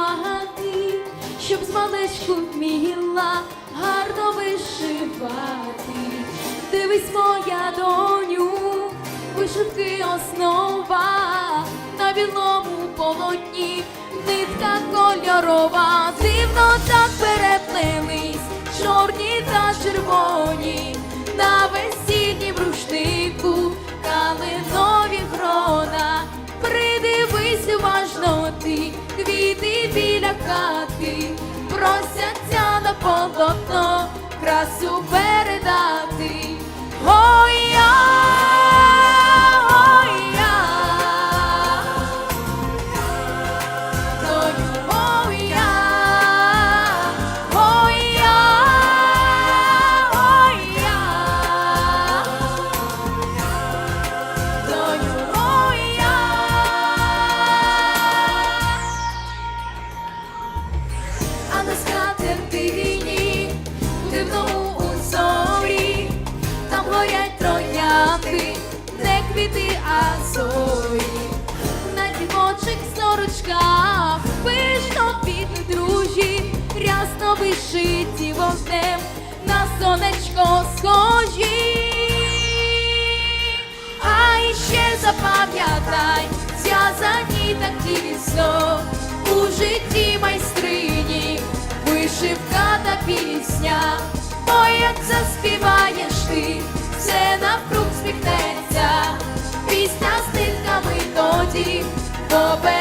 мати, щоб з малечку вміла гарно вишивати. Дивись, моя доню, вишивки основа на білому полотні, нитка кольорова, дивно так переплелись, чорні та червоні, хати, просяться на полотно, красу передати. Квіти, а. На дівочих сорочках пишно квітли дружі, рясно вишиті вогнем, на сонечко схожі. А іще запам'ятай, зв'язані так тісно у житті майстрині, вишивка та пісня, Ой, як заспіваєш сміхнеться, пісня